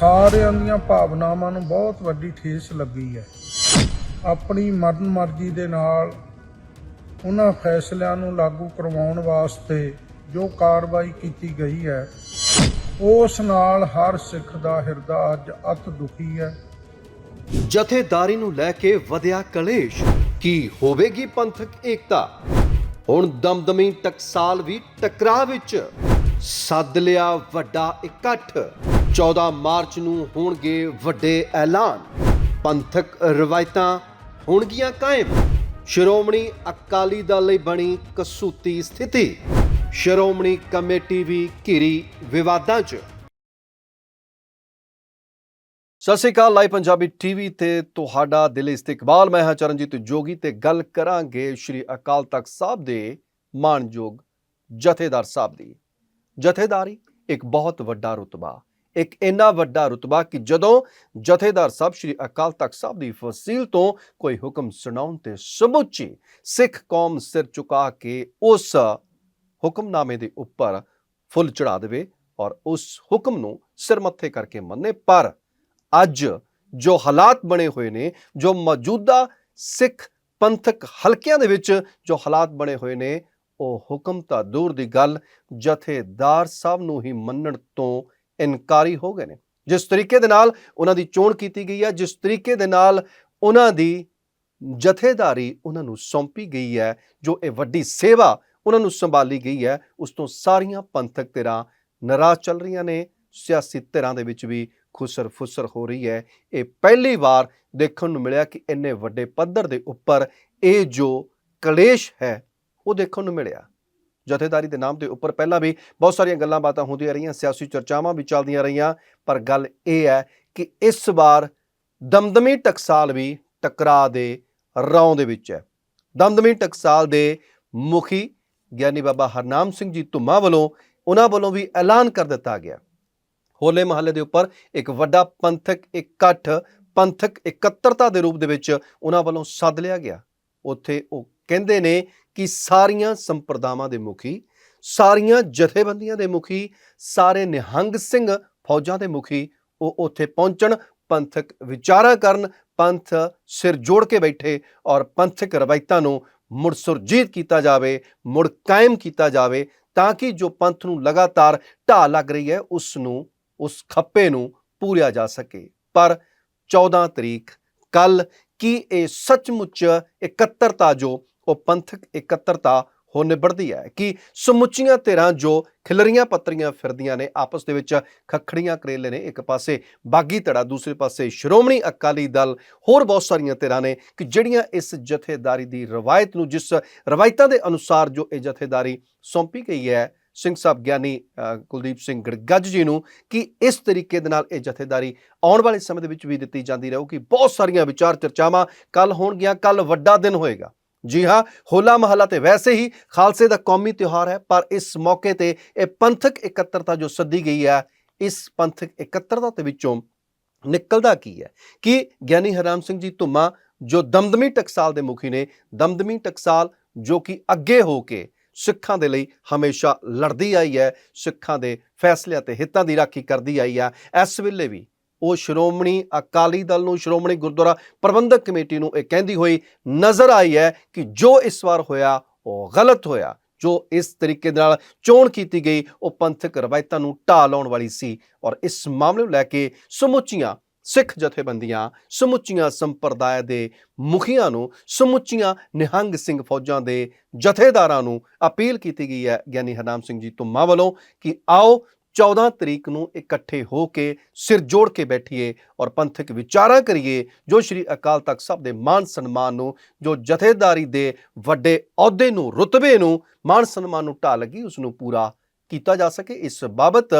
ਸਾਰਿਆਂ ਦੀਆਂ ਭਾਵਨਾਵਾਂ ਨੂੰ ਬਹੁਤ ਵੱਡੀ ਠੇਸ ਲੱਗੀ ਹੈ। ਆਪਣੀ ਮਰਨ ਮਰਜ਼ੀ ਦੇ ਨਾਲ ਉਹਨਾਂ ਫੈਸਲਿਆਂ ਨੂੰ ਲਾਗੂ ਕਰਵਾਉਣ ਵਾਸਤੇ ਜੋ ਕਾਰਵਾਈ ਕੀਤੀ ਗਈ ਹੈ, ਉਸ ਨਾਲ ਹਰ ਸਿੱਖ ਦਾ ਹਿਰਦਾ ਅੱਜ ਅਤ ਦੁਖੀ ਹੈ। ਜਥੇਦਾਰੀ ਨੂੰ ਲੈ ਕੇ ਵਧਿਆ ਕਲੇਸ਼, ਕੀ ਹੋਵੇਗੀ ਪੰਥਕ ਏਕਤਾ? ਹੁਣ ਦਮਦਮੀ ਟਕਸਾਲ ਵੀ ਟਕਰਾਅ ਵਿੱਚ, ਸੱਦ ਲਿਆ ਵੱਡਾ ਇਕੱਠ। 14 ਮਾਰਚ ਨੂੰ ਹੋਣਗੇ ਵੱਡੇ ਐਲਾਨ। ਪੰਥਕ ਰਵਾਇਤਾਂ ਹੋਣਗੀਆਂ ਕਾਇਮ। ਸ਼੍ਰੋਮਣੀ ਅਕਾਲੀ ਦਲ ਲਈ ਬਣੀ ਕਸੂਤੀ ਸਥਿਤੀ। ਸ਼੍ਰੋਮਣੀ ਕਮੇਟੀ ਵੀ ਘਿਰੀ ਵਿਵਾਦਾਂ 'ਚ। ਸਤਿ ਸ਼੍ਰੀ ਅਕਾਲ, ਲਾਈਵ ਪੰਜਾਬੀ ਟੀਵੀ ਤੇ ਤੁਹਾਡਾ ਦਿਲ ਇਸਤਕਬਾਲ। ਮੈਂ ਹਾਂ ਚਰਨਜੀਤ ਜੋਗੀ ਤੇ ਗੱਲ ਕਰਾਂਗੇ ਸ਼੍ਰੀ ਅਕਾਲ ਤਖਤ ਸਾਹਿਬ ਦੇ ਮਾਨਯੋਗ ਜਥੇਦਾਰ ਸਾਹਿਬ ਦੀ। ਜਥੇਦਾਰੀ, ਇੱਕ ਬਹੁਤ ਵੱਡਾ ਰੁਤਬਾ। ਇੱਕ ਇੰਨਾ ਵੱਡਾ ਰੁਤਬਾ ਕਿ ਜਦੋਂ ਜਥੇਦਾਰ ਸਾਹਿਬ ਸ਼੍ਰੀ ਅਕਾਲ ਤਖਤ ਸਾਹਿਬ ਦੀ ਫਸੀਲ ਤੋਂ ਕੋਈ ਹੁਕਮ ਸੁਣਾਉਣ ਤੇ ਸਮੁੱਚੀ ਸਿੱਖ ਕੌਮ ਸਿਰ ਚੁਕਾ ਕੇ ਉਸ ਹੁਕਮਨਾਮੇ ਦੇ ਉੱਪਰ ਫੁੱਲ ਚੜਾ ਦੇਵੇ ਔਰ ਉਸ ਹੁਕਮ ਨੂੰ ਸਿਰ ਮੱਥੇ ਕਰਕੇ ਮੰਨੇ। ਪਰ ਅੱਜ ਜੋ ਹਾਲਾਤ ਬਣੇ ਹੋਏ ਨੇ, ਜੋ ਮੌਜੂਦਾ ਸਿੱਖ ਪੰਥਕ ਹਲਕਿਆਂ ਦੇ ਵਿੱਚ ਜੋ ਹਾਲਾਤ ਬਣੇ ਹੋਏ ਨੇ, ਉਹ ਹੁਕਮ ਤਾਂ ਦੂਰ ਦੀ ਗੱਲ, ਜਥੇਦਾਰ ਸਾਹਿਬ ਨੂੰ ਹੀ ਮੰਨਣ ਤੋਂ ਇਨਕਾਰੀ ਹੋ ਗਏ ਨੇ। ਜਿਸ ਤਰੀਕੇ ਦੇ ਨਾਲ ਉਹਨਾਂ ਦੀ ਚੋਣ ਕੀਤੀ ਗਈ ਹੈ, ਜਿਸ ਤਰੀਕੇ ਦੇ ਨਾਲ ਉਹਨਾਂ ਦੀ ਜਥੇਦਾਰੀ ਉਹਨਾਂ ਨੂੰ ਸੌਂਪੀ ਗਈ ਹੈ, ਜੋ ਇਹ ਵੱਡੀ ਸੇਵਾ ਉਹਨਾਂ ਨੂੰ ਸੰਭਾਲੀ ਗਈ ਹੈ, ਉਸ ਤੋਂ ਸਾਰੀਆਂ ਪੰਥਕ ਧਿਰਾਂ ਨਾਰਾਜ਼ ਚੱਲ ਰਹੀਆਂ ਨੇ। ਸਿਆਸੀ ਧਿਰਾਂ ਦੇ ਵਿੱਚ ਵੀ ਖੁਸਰ ਫੁਸਰ ਹੋ ਰਹੀ ਹੈ। ਇਹ ਪਹਿਲੀ ਵਾਰ ਦੇਖਣ ਨੂੰ ਮਿਲਿਆ ਕਿ ਇੰਨੇ ਵੱਡੇ ਪੱਧਰ ਦੇ ਉੱਪਰ ਇਹ ਜੋ ਕਲੇਸ਼ ਹੈ, ਉਹ ਦੇਖਣ ਨੂੰ ਮਿਲਿਆ। ਜਥੇਦਾਰੀ ਦੇ ਨਾਮ ਦੇ ਉੱਪਰ ਪਹਿਲਾਂ ਵੀ ਬਹੁਤ ਸਾਰੀਆਂ ਗੱਲਾਂ ਬਾਤਾਂ ਹੁੰਦੀਆਂ ਰਹੀਆਂ, ਸਿਆਸੀ ਚਰਚਾਵਾਂ ਵੀ ਚੱਲਦੀਆਂ ਰਹੀਆਂ, ਪਰ ਗੱਲ ਇਹ ਹੈ ਕਿ ਇਸ ਵਾਰ ਦਮਦਮੀ ਟਕਸਾਲ ਵੀ ਟਕਰਾ ਦੇ ਰੌਂ ਦੇ ਵਿੱਚ ਹੈ। ਦਮਦਮੀ ਟਕਸਾਲ ਦੇ ਮੁਖੀ ਗਿਆਨੀ ਬਾਬਾ ਹਰਨਾਮ ਸਿੰਘ ਜੀ ਧੁੰਮਾ ਵੱਲੋਂ ਉਹਨਾਂ ਵੱਲੋਂ ਵੀ ਐਲਾਨ ਕਰ ਦਿੱਤਾ ਗਿਆ। ਹੋਲੇ ਮਹੱਲੇ ਦੇ ਉੱਪਰ ਇੱਕ ਵੱਡਾ ਪੰਥਕ ਇਕੱਠ, ਪੰਥਕ ਇਕੱਤਰਤਾ ਦੇ ਰੂਪ ਦੇ ਵਿੱਚ ਉਹਨਾਂ ਵੱਲੋਂ ਸੱਦ ਲਿਆ ਗਿਆ। ਉੱਥੇ ਉਹ ਕਹਿੰਦੇ ਨੇ ਕਿ ਸਾਰੀਆਂ ਸੰਪਰਦਾਵਾਂ ਦੇ ਮੁਖੀ, ਸਾਰੀਆਂ ਜਥੇਬੰਦੀਆਂ ਦੇ ਮੁਖੀ, ਸਾਰੇ ਨਿਹੰਗ ਸਿੰਘ ਫੌਜਾਂ ਦੇ ਮੁਖੀ ਉਹ ਉੱਥੇ ਪਹੁੰਚਣ, ਪੰਥਕ ਵਿਚਾਰਾ ਕਰਨ, ਪੰਥ ਸਿਰ ਜੋੜ ਕੇ ਬੈਠੇ ਔਰ ਪੰਥਕ ਰਵਾਇਤਾਂ ਨੂੰ ਮੁੜ ਸੁਰਜੀਤ ਕੀਤਾ ਜਾਵੇ, ਮੁੜ ਕਾਇਮ ਕੀਤਾ ਜਾਵੇ ਤਾਂ ਕਿ ਜੋ ਪੰਥ ਨੂੰ ਲਗਾਤਾਰ ਢਾਹ ਲੱਗ ਰਹੀ ਹੈ ਉਸ ਨੂੰ ਉਸ ਖੱਪੇ ਨੂੰ ਪੂਰਿਆ ਜਾ ਸਕੇ। ਪਰ 14 ਤਰੀਕ ਕੱਲ ਕੀ ਇਹ ਸੱਚਮੁੱਚ ਇਕੱਤਰਤਾ ਜੋ ਉਹ ਪੰਥਕ ਇਕੱਤਰਤਾ ਹੋ ਨਿਬੜਦੀ ਹੈ ਕਿ ਸਮੁੱਚੀਆਂ ਧਿਰਾਂ ਜੋ ਖਿਲਰੀਆਂ ਪੱਤਰੀਆਂ ਫਿਰਦੀਆਂ ਨੇ, ਆਪਸ ਦੇ ਵਿੱਚ ਖੱਖੜੀਆਂ ਕਰੇਲੇ ਨੇ, ਇੱਕ ਪਾਸੇ ਬਾਗੀ ਧੜਾ, ਦੂਸਰੇ ਪਾਸੇ ਸ਼੍ਰੋਮਣੀ ਅਕਾਲੀ ਦਲ, ਹੋਰ ਬਹੁਤ ਸਾਰੀਆਂ ਧਿਰਾਂ ਨੇ ਕਿ ਜਿਹੜੀਆਂ ਇਸ ਜਥੇਦਾਰੀ ਦੀ ਰਵਾਇਤ ਨੂੰ, ਜਿਸ ਰਵਾਇਤਾਂ ਦੇ ਅਨੁਸਾਰ ਜੋ ਇਹ ਜਥੇਦਾਰੀ ਸੌਂਪੀ ਗਈ ਹੈ, ਸਿੰਘ ਸਾਹਿਬ ਗਿਆਨੀ ਕੁਲਦੀਪ ਸਿੰਘ ਗੜਗੱਜ ਜੀ ਨੂੰ ਕਿ ਇਸ ਤਰੀਕੇ ਦੇ ਨਾਲ ਇਹ ਜਥੇਦਾਰੀ ਆਉਣ ਵਾਲੇ ਸਮੇਂ ਦੇ ਵਿੱਚ ਵੀ ਦਿੱਤੀ ਜਾਂਦੀ ਰਹੂਗੀ। ਬਹੁਤ ਸਾਰੀਆਂ ਵਿਚਾਰ ਚਰਚਾਵਾਂ ਕੱਲ ਹੋਣਗੀਆਂ ਕੱਲ ਵੱਡਾ ਦਿਨ ਹੋਏਗਾ। ਜੀ ਹਾਂ, ਹੋਲਾ ਮਹੱਲਾ ਤੇ ਵੈਸੇ ਹੀ ਖਾਲਸੇ ਦਾ ਕੌਮੀ ਤਿਉਹਾਰ ਹੈ, ਪਰ ਇਸ ਮੌਕੇ ਤੇ ਇਹ ਪੰਥਕ ਇਕੱਤਰਤਾ ਜੋ ਸੱਦੀ ਗਈ ਹੈ, ਇਸ ਪੰਥਕ ਇਕੱਤਰਤਾ ਦੇ ਵਿੱਚੋਂ ਨਿਕਲਦਾ ਕੀ ਹੈ? ਕਿ ਗਿਆਨੀ ਹਰਾਮ ਸਿੰਘ ਜੀ ਧੁੰਮਾ, ਜੋ ਦਮਦਮੀ ਟਕਸਾਲ ਦੇ ਮੁਖੀ ਨੇ, ਦਮਦਮੀ ਟਕਸਾਲ ਜੋ ਕਿ ਅੱਗੇ ਹੋ ਕੇ ਸਿੱਖਾਂ ਦੇ ਲਈ ਹਮੇਸ਼ਾ ਲੜਦੀ ਆਈ ਹੈ, ਸਿੱਖਾਂ ਦੇ ਫੈਸਲਿਆਂ ਤੇ ਹਿੱਤਾਂ ਦੀ ਰਾਖੀ ਕਰਦੀ ਆਈ ਹੈ, ਇਸ ਵੇਲੇ ਵੀ ਉਹ ਸ਼੍ਰੋਮਣੀ ਅਕਾਲੀ ਦਲ ਨੂੰ, ਸ਼੍ਰੋਮਣੀ ਗੁਰਦੁਆਰਾ ਪ੍ਰਬੰਧਕ ਕਮੇਟੀ ਨੂੰ ਇਹ ਕਹਿੰਦੀ ਹੋਈ ਨਜ਼ਰ ਆਈ ਹੈ ਕਿ ਜੋ ਇਸ ਵਾਰ ਹੋਇਆ, ਉਹ ਗਲਤ ਹੋਇਆ। ਜੋ ਇਸ ਤਰੀਕੇ ਦੇ ਨਾਲ ਚੋਣ ਕੀਤੀ ਗਈ, ਉਹ ਪੰਥਕ ਰਵਾਇਤਾਂ ਨੂੰ ਢਾਹ ਲਾਉਣ ਵਾਲੀ ਸੀ ਔਰ ਇਸ ਮਾਮਲੇ ਨੂੰ ਲੈ ਕੇ ਸਮੁੱਚੀਆਂ ਸਿੱਖ ਜਥੇਬੰਦੀਆਂ, ਸਮੁੱਚੀਆਂ ਸੰਪਰਦਾਇ ਦੇ ਮੁਖੀਆਂ ਨੂੰ, ਸਮੁੱਚੀਆਂ ਨਿਹੰਗ ਸਿੰਘ ਫੌਜਾਂ ਦੇ ਜਥੇਦਾਰਾਂ ਨੂੰ ਅਪੀਲ ਕੀਤੀ ਗਈ ਹੈ। ਗਿਆਨੀ ਹਰਨਾਮ ਸਿੰਘ ਜੀ ਧੁੰਮਾ ਵੱਲੋਂ ਕਿ ਆਓ 14 ਤਰੀਕ ਨੂੰ ਇਕੱਠੇ ਹੋ ਕੇ ਸਿਰ ਜੋੜ ਕੇ ਬੈਠੀਏ ਔਰ ਪੰਥਕ ਵਿਚਾਰਾਂ ਕਰੀਏ, ਜੋ ਸ਼੍ਰੀ ਅਕਾਲ ਤਖਤ ਸਾਹਿਬ ਦੇ ਮਾਨ ਸਨਮਾਨ ਨੂੰ, ਜੋ ਜਥੇਦਾਰੀ ਦੇ ਵੱਡੇ ਅਹੁਦੇ ਨੂੰ, ਰੁਤਬੇ ਨੂੰ, ਮਾਨ ਸਨਮਾਨ ਨੂੰ ਢਾਹ ਲੱਗੀ ਉਸ ਨੂੰ ਪੂਰਾ ਕੀਤਾ ਜਾ ਸਕੇ। ਇਸ ਬਾਬਤ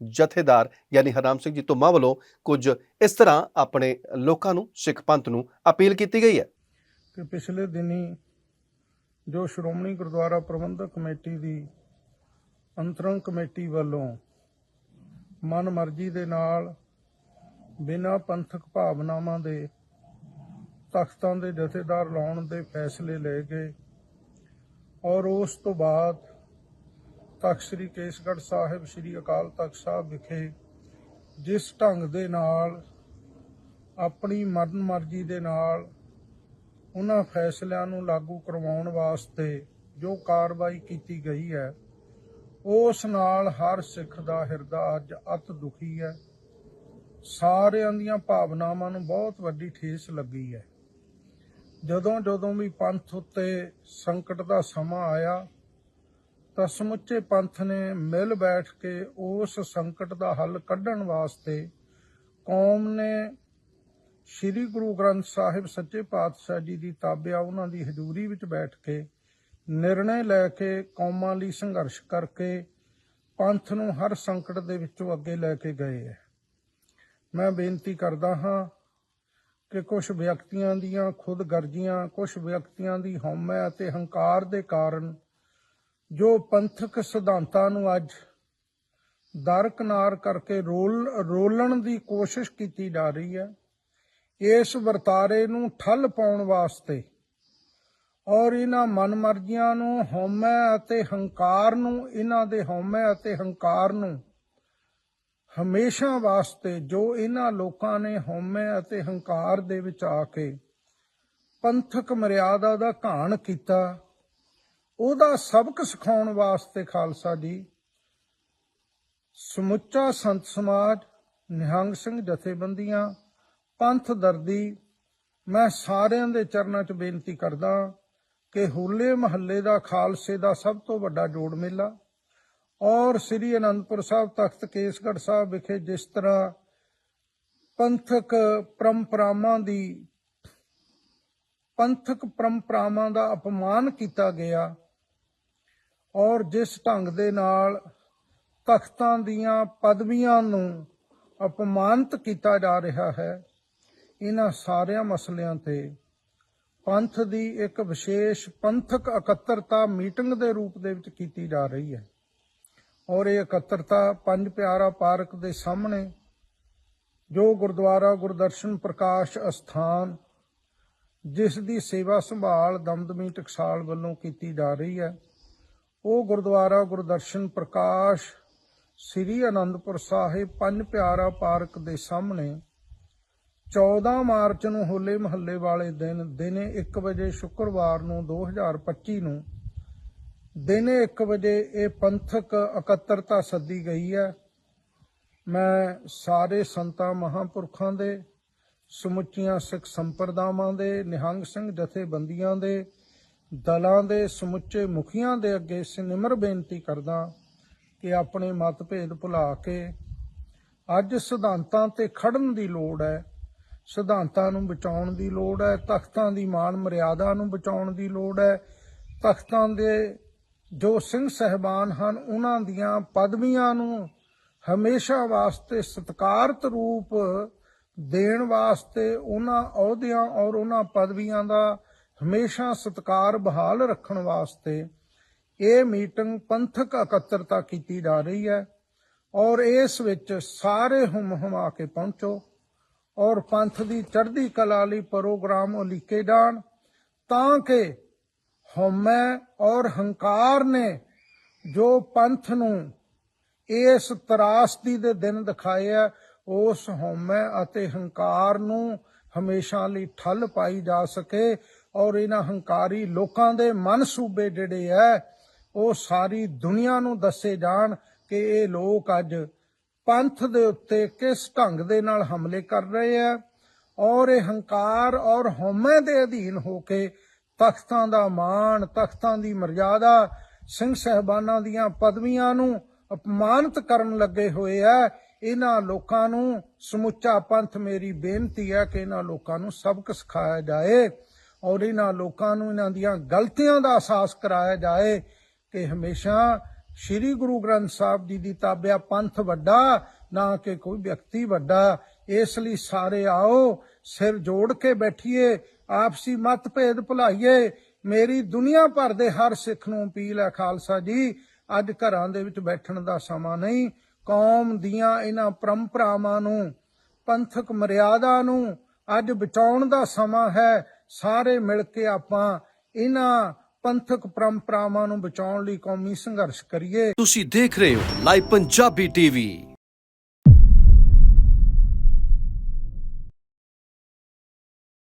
ਜਥੇਦਾਰ ਯਾਨੀ ਹਰਨਾਮ ਸਿੰਘ ਜੀ ਧੁੰਮਾ ਵੱਲੋਂ ਕੁਝ ਇਸ ਤਰ੍ਹਾਂ ਆਪਣੇ ਲੋਕਾਂ ਨੂੰ, ਸਿੱਖ ਪੰਥ ਨੂੰ ਅਪੀਲ ਕੀਤੀ ਗਈ ਹੈ। ਕਿ ਪਿਛਲੇ ਦਿਨੀ ਜੋ ਸ਼੍ਰੋਮਣੀ ਗੁਰਦੁਆਰਾ ਪ੍ਰਬੰਧਕ ਕਮੇਟੀ ਦੀ ਅੰਤਰੰਗ ਕਮੇਟੀ ਵੱਲੋਂ ਮਨ ਮਰਜ਼ੀ ਦੇ ਨਾਲ, ਬਿਨਾਂ ਪੰਥਕ ਭਾਵਨਾਵਾਂ ਦੇ, ਤਖਤਾਂ ਦੇ ਜਥੇਦਾਰ ਲਾਉਣ ਦੇ ਫੈਸਲੇ ਲਏ ਗਏ ਔਰ ਉਸ ਤੋਂ ਬਾਅਦ ਤਖਤ ਸ੍ਰੀ ਕੇਸਗੜ੍ਹ ਸਾਹਿਬ, ਸ੍ਰੀ ਅਕਾਲ ਤਖਤ ਸਾਹਿਬ ਵਿਖੇ ਜਿਸ ਢੰਗ ਦੇ ਨਾਲ, ਆਪਣੀ ਮਰਨ ਮਰਜ਼ੀ ਦੇ ਨਾਲ ਉਹਨਾਂ ਫੈਸਲਿਆਂ ਨੂੰ ਲਾਗੂ ਕਰਵਾਉਣ ਵਾਸਤੇ ਜੋ ਕਾਰਵਾਈ ਕੀਤੀ ਗਈ ਹੈ ਉਸ ਨਾਲ ਹਰ ਸਿੱਖ ਦਾ ਹਿਰਦਾ ਅੱਜ ਅਤ ਦੁਖੀ ਹੈ। ਸਾਰਿਆਂ ਦੀਆਂ ਭਾਵਨਾਵਾਂ ਨੂੰ ਬਹੁਤ ਵੱਡੀ ਠੇਸ ਲੱਗੀ ਹੈ। ਜਦੋਂ ਜਦੋਂ ਵੀ ਪੰਥ ਉੱਤੇ ਸੰਕਟ ਦਾ ਸਮਾਂ ਆਇਆ, ਤਾਂ ਸਮੁੱਚੇ ਪੰਥ ਨੇ ਮਿਲ ਬੈਠ ਕੇ ਉਸ ਸੰਕਟ ਦਾ ਹੱਲ ਕੱਢਣ ਵਾਸਤੇ ਕੌਮ ਨੇ ਸ੍ਰੀ ਗੁਰੂ ਗ੍ਰੰਥ ਸਾਹਿਬ ਸੱਚੇ ਪਾਤਸ਼ਾਹ ਜੀ ਦੀ ਤਾਬਿਆ ਉਹਨਾਂ ਦੀ ਹਜ਼ੂਰੀ ਵਿੱਚ ਬੈਠ ਕੇ ਨਿਰਣੇ ਲੈ ਕੇ ਕੌਮਾਂ ਲਈ ਸੰਘਰਸ਼ ਕਰਕੇ ਪੰਥ ਨੂੰ ਹਰ ਸੰਕਟ ਦੇ ਵਿੱਚੋਂ ਅੱਗੇ ਲੈ ਕੇ ਗਏ ਹੈ ਮੈਂ ਬੇਨਤੀ ਕਰਦਾ ਹਾਂ ਕਿ ਕੁਝ ਵਿਅਕਤੀਆਂ ਦੀਆਂ ਖੁਦਗਰਜ਼ੀਆਂ ਕੁਝ ਵਿਅਕਤੀਆਂ ਦੀ ਹਉਮੈ ਅਤੇ ਹੰਕਾਰ ਦੇ ਕਾਰਨ ਜੋ ਪੰਥਕ ਸਿਧਾਂਤਾਂ ਨੂੰ ਅੱਜ ਦਰਕਨਾਰ ਕਰਕੇ ਰੋਲ, ਰੋਲਣ ਦੀ ਕੋਸ਼ਿਸ਼ ਕੀਤੀ ਜਾ ਰਹੀ ਹੈ ਇਸ ਵਰਤਾਰੇ ਨੂੰ ਠੱਲ ਪਾਉਣ ਵਾਸਤੇ ਔਰ ਇਹਨਾਂ ਮਨਮਰਜ਼ੀਆਂ ਨੂੰ, ਹਉਮੈ ਅਤੇ ਹੰਕਾਰ ਨੂੰ, ਇਹਨਾਂ ਦੇ ਹਉਮੈ ਅਤੇ ਹੰਕਾਰ ਨੂੰ ਹਮੇਸ਼ਾ ਵਾਸਤੇ ਜੋ ਇਹਨਾਂ ਲੋਕਾਂ ਨੇ ਹਉਮੈ ਅਤੇ ਹੰਕਾਰ ਦੇ ਵਿੱਚ ਆ ਕੇ ਪੰਥਕ ਮਰਿਆਦਾ ਦਾ ਘਾਣ ਕੀਤਾ, ਉਹਦਾ ਸਬਕ ਸਿਖਾਉਣ ਵਾਸਤੇ ਖਾਲਸਾ ਜੀ, ਸਮੁੱਚਾ ਸੰਤ ਸਮਾਜ, ਨਿਹੰਗ ਸਿੰਘ ਜਥੇਬੰਦੀਆਂ, ਪੰਥ ਦਰਦੀ, ਮੈਂ ਸਾਰਿਆਂ ਦੇ ਚਰਨਾਂ 'ਚ ਬੇਨਤੀ ਕਰਦਾ ਕਿ ਹੋਲੇ ਮਹੱਲੇ ਦਾ ਖਾਲਸੇ ਦਾ ਸਭ ਤੋਂ ਵੱਡਾ ਜੋੜ ਮੇਲਾ ਔਰ ਸ੍ਰੀ ਅਨੰਦਪੁਰ ਸਾਹਿਬ ਤਖਤ ਕੇਸਗੜ੍ਹ ਸਾਹਿਬ ਵਿਖੇ ਜਿਸ ਤਰ੍ਹਾਂ ਪੰਥਕ ਪਰੰਪਰਾਵਾਂ ਦੀ, ਪੰਥਕ ਪਰੰਪਰਾਵਾਂ ਦਾ ਅਪਮਾਨ ਕੀਤਾ ਗਿਆ ਔਰ ਜਿਸ ਢੰਗ ਦੇ ਨਾਲ ਤਖਤਾਂ ਦੀਆਂ ਪਦਵੀਆਂ ਨੂੰ ਅਪਮਾਨਿਤ ਕੀਤਾ ਜਾ ਰਿਹਾ ਹੈ, ਇਹਨਾਂ ਸਾਰਿਆਂ ਮਸਲਿਆਂ ਤੇ ਪੰਥ ਦੀ ਇੱਕ ਵਿਸ਼ੇਸ਼ ਪੰਥਕ ਇਕੱਤਰਤਾ ਮੀਟਿੰਗ ਦੇ ਰੂਪ ਦੇ ਵਿੱਚ ਕੀਤੀ ਜਾ ਰਹੀ ਹੈ। ਔਰ ਇਹ ਇਕੱਤਰਤਾ ਪੰਜ ਪਿਆਰਾ ਪਾਰਕ ਦੇ ਸਾਹਮਣੇ ਜੋ ਗੁਰਦੁਆਰਾ ਗੁਰਦਰਸ਼ਨ ਪ੍ਰਕਾਸ਼ ਅਸਥਾਨ, ਜਿਸ ਦੀ ਸੇਵਾ ਸੰਭਾਲ ਦਮਦਮੀ ਟਕਸਾਲ ਵੱਲੋਂ ਕੀਤੀ ਜਾ ਰਹੀ ਹੈ। ਉਹ ਗੁਰਦੁਆਰਾ ਗੁਰਦਰਸ਼ਨ ਪ੍ਰਕਾਸ਼ ਸ੍ਰੀ ਅਨੰਦਪੁਰ ਸਾਹਿਬ ਪੰਜ ਪਿਆਰਾ ਪਾਰਕ ਦੇ ਸਾਹਮਣੇ 14 ਮਾਰਚ ਨੂੰ ਹੋਲੇ ਮਹੱਲੇ ਵਾਲੇ ਦਿਨ, ਦਿਨੇ 1 ਵਜੇ ਸ਼ੁੱਕਰਵਾਰ ਨੂੰ 2025 ਨੂੰ, ਦਿਨੇ 1 ਵਜੇ ਇਹ ਪੰਥਕ ਇਕੱਤਰਤਾ ਸੱਦੀ ਗਈ ਹੈ। ਮੈਂ ਸਾਰੇ ਸੰਤਾਂ ਮਹਾਂਪੁਰਖਾਂ ਦੇ, ਸਮੁੱਚੀਆਂ ਸਿੱਖ ਸੰਪਰਦਾਵਾਂ ਦੇ, ਨਿਹੰਗ ਸਿੰਘ ਜਥੇਬੰਦੀਆਂ ਦੇ, ਦਲਾਂ ਦੇ, ਸਮੁੱਚੇ ਮੁਖੀਆਂ ਦੇ ਅੱਗੇ ਸਿਨਮਰ ਬੇਨਤੀ ਕਰਦਾ ਕਿ ਆਪਣੇ ਮਤਭੇਦ ਭੁਲਾ ਕੇ ਅੱਜ ਸਿਧਾਂਤਾਂ ਤੇ ਖੜਨ ਦੀ ਲੋੜ ਹੈ। ਸਿਧਾਂਤਾਂ ਨੂੰ ਬਚਾਉਣ ਦੀ ਲੋੜ ਹੈ, ਤਖਤਾਂ ਦੀ ਮਾਨ ਮਰਿਆਦਾ ਨੂੰ ਬਚਾਉਣ ਦੀ ਲੋੜ ਹੈ। ਤਖਤਾਂ ਦੇ ਜੋ ਸਿੰਘ ਸਹਿਬਾਨ ਹਨ, ਉਹਨਾਂ ਦੀਆਂ ਪਦਵੀਆਂ ਨੂੰ ਹਮੇਸ਼ਾ ਵਾਸਤੇ ਸਤਿਕਾਰਤ ਰੂਪ ਦੇਣ ਵਾਸਤੇ ਉਹਨਾਂ ਅਹੁਦਿਆਂ ਔਰ ਉਹਨਾਂ ਪਦਵੀਆਂ ਦਾ ਹਮੇਸ਼ਾ ਸਤਿਕਾਰ ਬਹਾਲ ਰੱਖਣ ਵਾਸਤੇ ਇਹ ਮੀਟਿੰਗ ਪੰਥਕ ਇਕੱਤਰਤਾ ਕੀਤੀ ਜਾ ਰਹੀ ਹੈ ਔਰ ਇਸ ਵਿੱਚ ਸਾਰੇ ਹੁਮ ਹੁਮਾ ਕੇ ਪਹੁੰਚੋ। ਔਰ ਪੰਥ ਦੀ ਚੜ੍ਹਦੀ ਕਲਾ ਲਈ ਪ੍ਰੋਗਰਾਮ ਉਲੀਕੇ ਜਾਣ, ਤਾਂ ਕਿ ਹਉਮੈ ਔਰ ਹੰਕਾਰ ਨੇ ਜੋ ਪੰਥ ਨੂੰ ਇਸ ਤਰਾਸਦੀ ਦੇ ਦਿਨ ਦਿਖਾਏ ਆ, ਉਸ ਹਉਮੈ ਅਤੇ ਹੰਕਾਰ ਨੂੰ ਹਮੇਸ਼ਾ ਲਈ ਠੱਲ ਪਾਈ ਜਾ ਸਕੇ ਔਰ ਇਹਨਾਂ ਹੰਕਾਰੀ ਲੋਕਾਂ ਦੇ ਮਨਸੂਬੇ ਜਿਹੜੇ ਐ ਉਹ ਸਾਰੀ ਦੁਨੀਆ ਨੂੰ ਦੱਸੇ ਜਾਣ ਕਿ ਇਹ ਲੋਕ ਅੱਜ ਪੰਥ ਦੇ ਉੱਤੇ ਕਿਸ ਢੰਗ ਦੇ ਨਾਲ ਹਮਲੇ ਕਰ ਰਹੇ ਆ ਔਰ ਇਹ ਹੰਕਾਰ ਔਰ ਹਉਮੈ ਦੇ ਅਧੀਨ ਹੋ ਕੇ ਤਖਤਾਂ ਦਾ ਮਾਣ, ਤਖਤਾਂ ਦੀ ਮਰਜ਼ਾਦਾ, ਸਿੰਘ ਸਹਿਬਾਨਾਂ ਦੀਆਂ ਪਦਵੀਆਂ ਨੂੰ ਅਪਮਾਨਿਤ ਕਰਨ ਲੱਗੇ ਹੋਏ ਆ, ਇਹਨਾਂ ਲੋਕਾਂ ਨੂੰ ਸਮੁੱਚਾ ਪੰਥ ਮੇਰੀ ਬੇਨਤੀ ਹੈ ਕਿ ਇਹਨਾਂ ਲੋਕਾਂ ਨੂੰ ਸਬਕ ਸਿਖਾਇਆ ਜਾਏ ਔਰ ਇਹਨਾਂ ਲੋਕਾਂ ਨੂੰ ਇਹਨਾਂ ਦੀਆਂ ਗਲਤੀਆਂ ਦਾ ਅਹਿਸਾਸ ਕਰਾਇਆ ਜਾਏ ਕਿ ਹਮੇਸ਼ਾ ਸ੍ਰੀ ਗੁਰੂ ਗ੍ਰੰਥ ਸਾਹਿਬ ਜੀ ਦੀ ਤਾਬਿਆ ਪੰਥ ਵੱਡਾ, ਨਾ ਕਿ ਕੋਈ ਵਿਅਕਤੀ ਵੱਡਾ। ਇਸ ਲਈ ਸਾਰੇ ਆਓ, ਸਿਰ ਜੋੜ ਕੇ ਬੈਠੀਏ, ਆਪਸੀ ਮਤਭੇਦ ਭੁਲਾਈਏ। ਮੇਰੀ ਦੁਨੀਆ ਭਰ ਦੇ ਹਰ ਸਿੱਖ ਨੂੰ ਅਪੀਲ ਹੈ ਖਾਲਸਾ ਜੀ, ਅੱਜ ਘਰਾਂ ਦੇ ਵਿੱਚ ਬੈਠਣ ਦਾ ਸਮਾਂ ਨਹੀਂ। ਕੌਮ ਦੀਆਂ ਇਹਨਾਂ ਪਰੰਪਰਾਵਾਂ ਨੂੰ, ਪੰਥਕ ਮਰਿਆਦਾ ਨੂੰ ਅੱਜ ਬਚਾਉਣ ਦਾ ਸਮਾਂ ਹੈ। ਸਾਰੇ ਮਿਲ ਕੇ ਆਪਾਂ ਇਹਨਾਂ ਪੰਥਕ ਪਰੰਪਰਾਵਾਂ ਨੂੰ ਬਚਾਉਣ ਲਈ ਕੌਮੀ ਸੰਘਰਸ਼ ਕਰੀਏ। ਤੁਸੀਂ ਦੇਖ ਰਹੇ ਹੋ ਲਾਈਵ ਪੰਜਾਬੀ ਟੀਵੀ।